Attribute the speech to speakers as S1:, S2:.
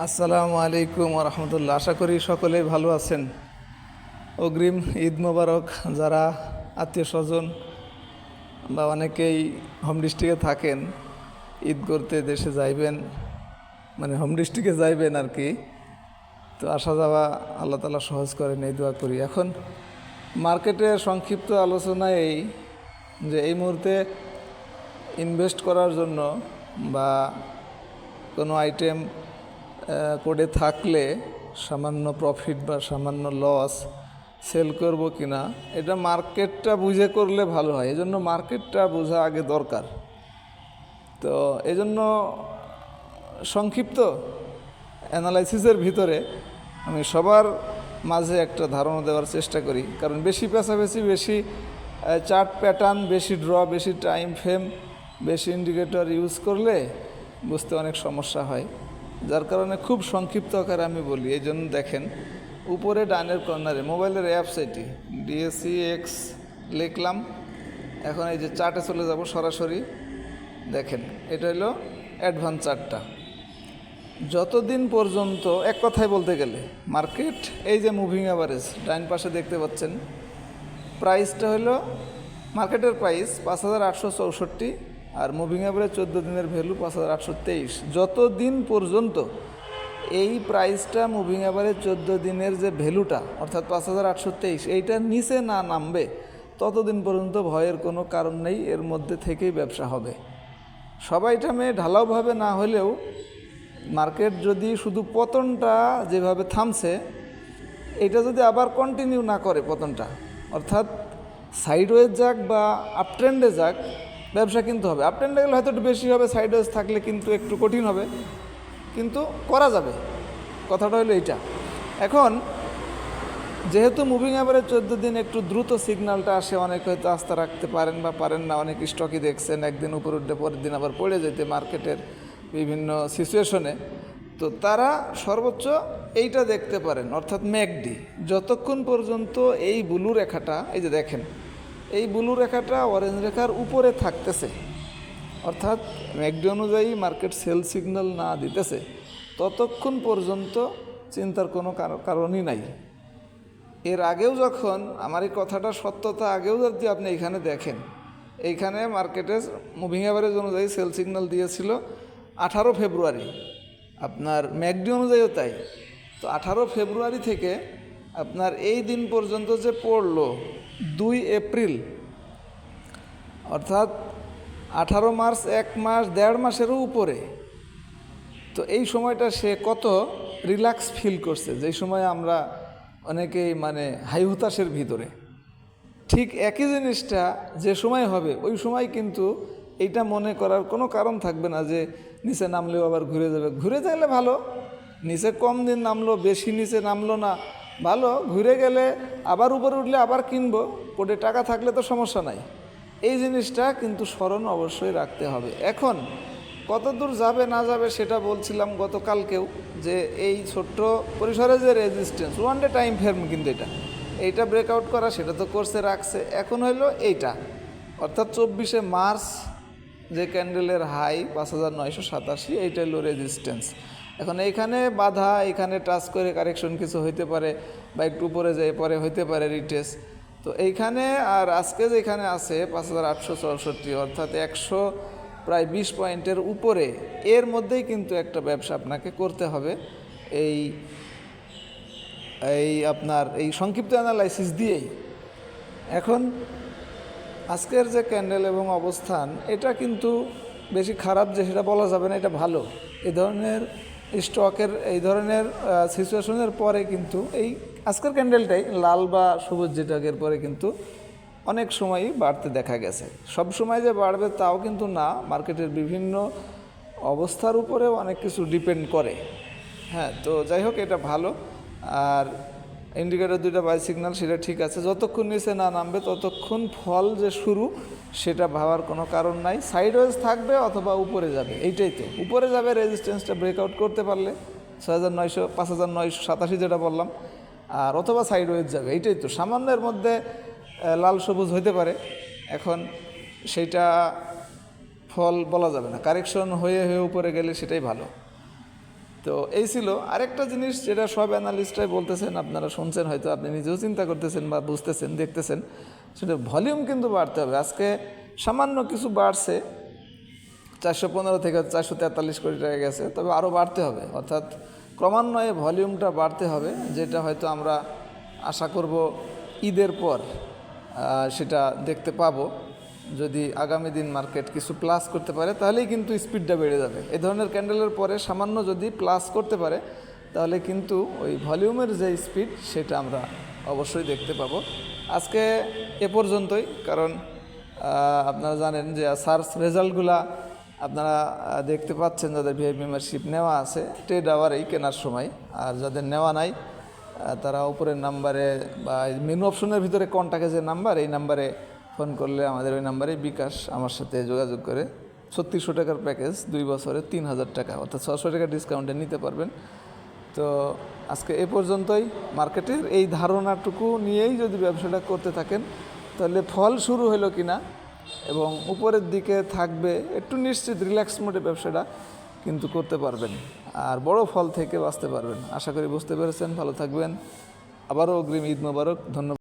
S1: আসসালামু আলাইকুম রহমতুল্লাহ আশা করি সকলেই ভালো আছেন। অগ্রিম ঈদ মোবারক যারা আত্মীয় স্বজন বা অনেকেই হোম ডিস্ট্রিক্টে থাকেন, ঈদ করতে দেশে যাইবেন মানে হোম ডিস্ট্রিক্টে যাইবেন আর কি, তো আসা যাওয়া আল্লাহ তালা সহজ করেন, এই দোয়া করি। এখন মার্কেটের সংক্ষিপ্ত আলোচনা এই যে এই মুহূর্তে ইনভেস্ট করার জন্য বা কোনো আইটেম করে থাকলে সামান্য প্রফিট বা সামান্য লস সেল করব কি না এটা মার্কেটটা বুঝে করলে ভালো হয়। এজন্য মার্কেটটা বোঝা আগে দরকার। তো এজন্য সংক্ষিপ্ত অ্যানালাইসিসের ভিতরে আমি সবার মাঝে একটা ধারণা দেওয়ার চেষ্টা করি। কারণ বেশি পেঁচাপেচি বেশি চার্ট প্যাটার্ন বেশি ড্র বেশি টাইম ফ্রেম বেশি ইন্ডিকেটর ইউজ করলে বুঝতে অনেক সমস্যা হয়। যার কারণে খুব সংক্ষিপ্ত আকারে আমি বলি, এই জন্য দেখেন, উপরে ডাইনের কর্নারে, মোবাইলের অ্যাপস এটি ডিএসসি এক্স লিখলাম, এখন এই যে চার্টে চলে যাব সরাসরি, দেখেন, এটা হলো অ্যাডভান্স চার্টটা যতদিন পর্যন্ত, এক কথায় বলতে গেলে মার্কেট এই যে মুভিং অ্যাভারেজ ডাইন পাশে দেখতে পাচ্ছেন প্রাইসটা হলো মার্কেটের প্রাইস পাঁচ হাজার আটশো চৌষট্টি আর মুভিং অ্যাভারেজ চোদ্দ দিনের ভ্যালু পাঁচ হাজার আটশো তেইশ। যত দিন পর্যন্ত এই প্রাইসটা মুভিং অ্যাভারেজ চোদ্দ দিনের যে ভ্যালুটা অর্থাৎ পাঁচ হাজার আটশো তেইশ, এইটা নিচে না নামবে, ততদিন পর্যন্ত ভয়ের কোনো কারণ নেই, এর মধ্যে থেকেই ব্যবসা হবে। সবাই টামে ঢালাওভাবে না হলেও মার্কেট যদি শুধু পতনটা যেভাবে থামছে, এটা যদি আবার কন্টিনিউ না করে পতনটা, অর্থাৎ সাইডওয়েজ যাক বা আপট্রেন্ডে যাক ব্যবসা কিন্তু হবে। আপট্রেন্ডে গেলে হয়তো একটু বেশি হবে সাইডওয়েজ থাকলে কিন্তু একটু কঠিন হবে। কিন্তু করা যাবে। কথাটা হলো এইটা। এখন, যেহেতু মুভিং অ্যাভারেজ চোদ্দ দিন একটু দ্রুত সিগন্যালটা আসে, অনেক হয়তো আস্থা রাখতে পারেন বা পারেন না, অনেক স্টকই দেখছেন, একদিন উপর উঠে পরের দিন আবার পড়ে যেতে মার্কেটের বিভিন্ন সিচুয়েশনে তো তারা সর্বোচ্চ এইটা দেখতে পারেন, অর্থাৎ ম্যাকডি। যতক্ষণ পর্যন্ত এই ব্লু রেখাটা, এই যে দেখেন এই ব্লু রেখাটা অরেঞ্জ রেখার উপরে থাকতেছে। অর্থাৎ ম্যাকডি অনুযায়ী মার্কেট সেল সিগন্যাল না দিতেছে, ততক্ষণ পর্যন্ত চিন্তার কোনো কার- কারণই নাই। এর আগেও যখন আমার এই কথাটা সত্যতা আগেও যদি আপনি এখানে দেখেন, এইখানে মার্কেটে মুভিং অ্যাভারেজ অনুযায়ী সেল সিগন্যাল দিয়েছিল আঠারো ফেব্রুয়ারি আপনার ম্যাকডি অনুযায়ীও তাই। তো আঠারো ফেব্রুয়ারি থেকে আপনার এই দিন পর্যন্ত যে পড়ল, দুই এপ্রিল, অর্থাৎ আঠারো মার্চ এক মাস, দেড় মাসেরও উপরে। তো এই সময়টা সে কত রিল্যাক্স ফিল করছে যেই সময় আমরা অনেকেই মানে হাই হতাশের ভিতরে। ঠিক একই জিনিসটা যে সময় হবে, ওই সময় কিন্তু এইটা মনে করার কোনো কারণ থাকবে না যে নিচে নামলেও আবার ঘুরে যাবে। ঘুরে গেলে ভালো, নিচে কম দিন নামলো, বেশি নিচে নামলো না ভালো, ঘুরে গেলে আবার উপরে উঠলে আবার কিনবো কোটে টাকা থাকলে তো সমস্যা নাই। এই জিনিসটা কিন্তু স্মরণ অবশ্যই রাখতে হবে। এখন কত দূর যাবে না যাবে সেটা বলছিলাম গতকালকেও, যে এই ছোট্ট পরিসরে যে resistance one day time frame কিন্তু এটা। এইটা ব্রেকআউট করা, সেটা তো করছে রাখছে। এখন হইল এইটা। অর্থাৎ চব্বিশে মার্চ যে ক্যান্ডেলের হাই পাঁচ হাজার নয়শো সাতাশি, এইটা হলো রেজিস্ট্যান্স এখন এইখানে বাধা এখানে টাচ করে কারেকশন কিছু হইতে পারে বা একটু উপরে যায় পরে হইতে পারে রিটেস তো এইখানে আর আজকে যেখানে আছে পাঁচ হাজার আটশো চৌষট্টি, অর্থাৎ একশো প্রায় বিশ পয়েন্টের উপরে, এর মধ্যেই কিন্তু একটা ব্যবসা আপনাকে করতে হবে। এই এই আপনার, এই সংক্ষিপ্ত অ্যানালাইসিস দিয়েই। এখন আজকের যে ক্যান্ডেল এবং অবস্থান, এটা কিন্তু বেশি খারাপ যে সেটা বলা যাবে না, এটা ভালো। এ ধরনের স্টকের এই ধরনের সিচুয়েশনের পরে কিন্তু এই আজকের ক্যান্ডেলটাই লাল বা সবুজ যেটাকের পরে কিন্তু অনেক সময়ই বাড়তে দেখা গেছে। সব সময় যে বাড়বে তাও কিন্তু না মার্কেটের বিভিন্ন অবস্থার উপরেও অনেক কিছু ডিপেন্ড করে। হ্যাঁ তো যাই হোক, এটা ভালো। আর ইন্ডিকেটর দুইটা বাই সিগন্যাল সেটা ঠিক আছে। যতক্ষণ নিচে না নামবে, ততক্ষণ ফল যে শুরু, সেটা ভাবার কোনো কারণ নাই। সাইডওয়েজ থাকবে অথবা উপরে যাবে, এইটাই তো। উপরে যাবে রেজিস্ট্যান্সটা ব্রেকআউট করতে পারলে ছয় হাজার নয়শো পাঁচ হাজার নয়শো সাতাশি যেটা বললাম, আর অথবা সাইডওয়েজ যাবে, এইটাই তো। সামান্যের মধ্যে লাল সবুজ হইতে পারে। এখন সেইটা ফল বলা যাবে না। কারেকশন হয়ে হয়ে উপরে গেলে সেটাই ভালো। তো এই ছিল আরেকটা জিনিস যেটা সব অ্যানালিস্টরাই বলতেছেন, আপনারা শুনছেন হয়তো, আপনি নিজেও চিন্তা করতেছেন বা বুঝতেছেন, দেখতেছেন, সেটা ভলিউম কিন্তু বাড়তে হবে। আজকে সামান্য কিছু বাড়ছে, চারশো পনেরো থেকে চারশো তেতাল্লিশ কোটি টাকা গেছে, তবে আরও বাড়তে হবে। অর্থাৎ ক্রমান্বয়ে ভলিউমটা বাড়তে হবে, যেটা হয়তো আমরা আশা করব ঈদের পর সেটা দেখতে পাবো। যদি আগামী দিন মার্কেট কিছু প্লাস করতে পারে, তাহলেই কিন্তু স্পিডটা বেড়ে যাবে। এ ধরনের ক্যান্ডেলের পরে সামান্য যদি প্লাস করতে পারে, তাহলে কিন্তু ওই ভলিউমের যে স্পিড সেটা আমরা অবশ্যই দেখতে পাবো। আজকে এ পর্যন্তই, কারণ আপনারা জানেন যে সার্চ রেজাল্টগুলা আপনারা দেখতে পাচ্ছেন যাদের ভিআই মেম্বারশিপ নেওয়া আছে ট্রেড আওয়ারেই কেনার সময়। আর যাদের নেওয়া নাই তারা উপরের নাম্বারে বা মেনু অপশনের ভিতরে কন্টাক্টে যে নাম্বার এই নাম্বারে ফোন করলে আমাদের ওই নাম্বারে বিকাশ আমার সাথে যোগাযোগ করে। ছত্রিশশো টাকার প্যাকেজ, দুই বছরে তিন হাজার টাকা, অর্থাৎ ছশো টাকা ডিসকাউন্টে নিতে পারবেন। তো আজকে এ পর্যন্তই। মার্কেটের এই ধারণাটুকু নিয়েই যদি ব্যবসাটা করতে থাকেন, তাহলে ফল শুরু হলো কি না এবং উপরের দিকে থাকবে একটু নিশ্চিত রিল্যাক্স মোডে ব্যবসাটা কিন্তু করতে পারবেন। আর বড় ফল থেকে বাঁচতে পারবেন। আশা করি বুঝতে পেরেছেন। ভালো থাকবেন। আবারও অগ্রিম ঈদ মোবারক। ধন্যবাদ।